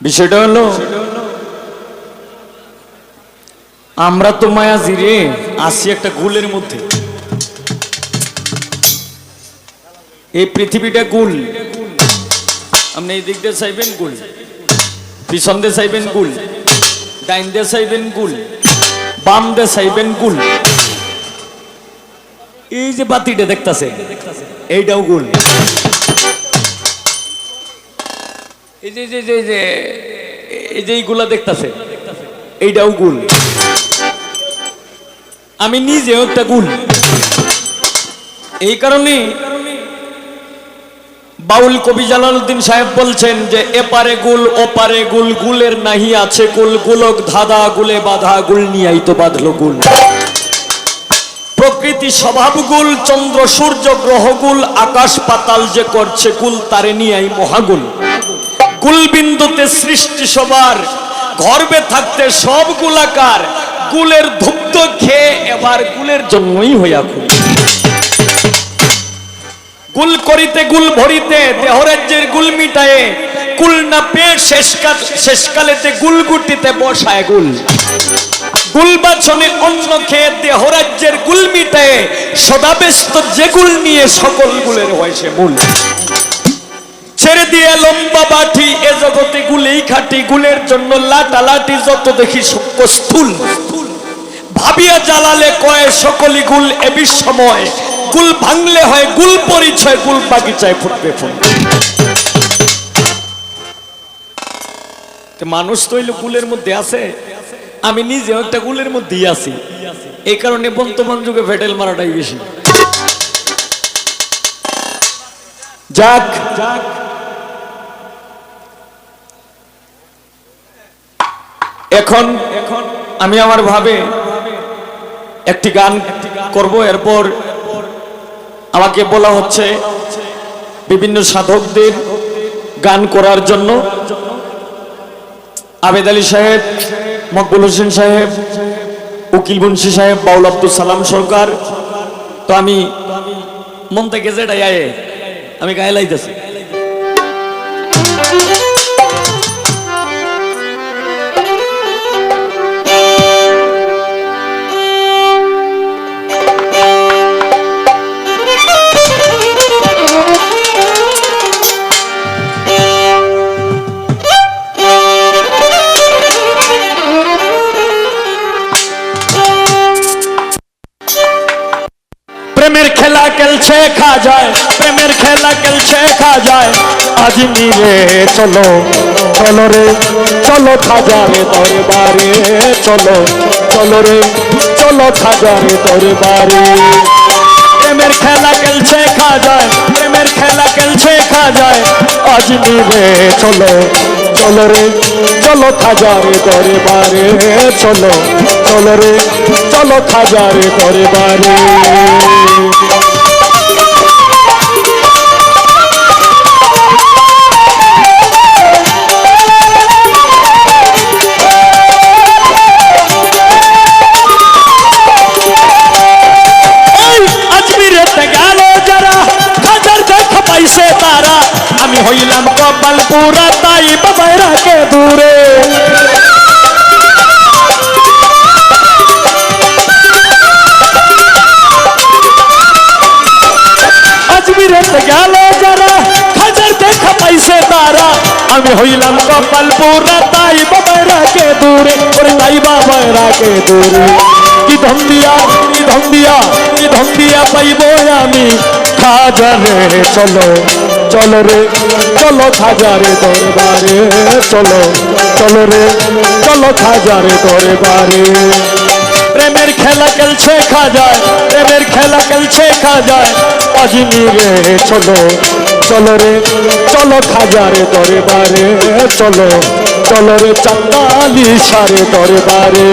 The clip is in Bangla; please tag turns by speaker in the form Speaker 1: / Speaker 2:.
Speaker 1: বিষয়টা হলো, আমরা তো মায়া জিরে আসি একটা গুলের মধ্যে। এই পৃথিবীটা গুল। আপনি এই দিক দিয়ে চাইবেন গুল। পিছন দিয়ে চাইবেন গুল। ডাইন দিয়ে চাইবেন গুল। বাম দিয়ে চাইবেন গুল। এই যে বাতিটা দেখতাছে এইটাও গুল। আমি নিজেও একটা গুল। এই কারণে বাউল কবি জালালউদ্দিন সাহেব বলছেন যে, এপারে গুল, ওপারে গুল, গুলের নাহি আছে গুল গুলক ধাঁধা, গুলে বাধা, গুল নিয়াই তো বাঁধলো গুল। প্রকৃতি স্বভাব গুল, চন্দ্র সূর্য গ্রহ গুল, আকাশ পাতাল যে করছে গুল তারে নিয়াই মহাগুল। গুলবিন্দুতে সৃষ্টি সবার, গর্বে থাকতে সব গুলাকার গুলের ধুপ্ত খেয়ে এবার গুলের জন্যই হইয়া গুল গুল করিতে গুল ভরিতে, দেহরাজ্যের গুল মিটায়ে, কুল না পেয়ে শেষকাল শেষকালেতে গুল গুটিতে বসায় গুল গুল বাছনে অন্য খেয়ে দেহরাজ্যের গুল মিটায়ে সদাবেস্ত যে গুল নিয়ে সকল গুলের হয় সে মূল। ছেড়ে দিয়ে লম্বা বাঠি এ জগতে গুলেই খাটি, গুলের জন্য লাটালাটি যত দেখি স্থূল। ভাবিয়া জ্বালালে কয় সকলি গুল এ বিশ্বময় গুল ভাঙলে হয় গুল পরিচয়, গুল বাগিচায় ফুটবে ফুল। মানুষ তো হইল গুলের মধ্যে আছে, আমি নিজেও একটা গুলের মধ্যেই আছি। এই কারণে বর্তমান যুগে ভেটেল মারাটাই বেশি। যাক যাক এখন আমি আমার ভাবে একটি গান করব। এরপর আমাকে বলা হচ্ছে বিভিন্ন সাধকদের গান করার জন্য। আবেদ আলী সাহেব, মকবুল হোসেন সাহেব, উকিল মুন্সি সাহেব, বাউল আব্দুল সালাম সরকার। তো আমি মন থেকে যেটাই আয়ে, আমি গায়ে লাইতেছি। প্রেমের খেলা খেলছে, খা যায়। প্রেমের খেলা খেলছে, খা যায়। আজ মিলে চলো চলো রে, চলো খাজারে দরবারে। চলো চলো রে, চলো খাজারে দরবারে। প্রেমের খেলা খেলছে, খা যায়। প্রেমের খেলা খেলছে, খা যায়। আজ মিলে চলো চলো রে চলো খাজারে দরবারে চলো চলো রে চলো খাজারে দরবারে। बैलम को बलपूरा ताई के दूरे। अजमेर गया जरा? पैसे तारा। हम हुईलम को ताई बबैरा के दूरे। और तो ताई के दूरे। की धंधिया, कि धंधिया कि धंधिया पैबो यानी चलो। চলো রে, চলো খাজারে দরবারে, চলো চলো রে, চলো খাজারে দরবারে। প্রেমের খেলা খেলছে খাজায়, প্রেমের খেলা খেলছে খাজায়। অজমিরে চলো চলো রে, চলো খাজারে দরবারে, চলো চলো রে চান্দালি সারে দরবারে।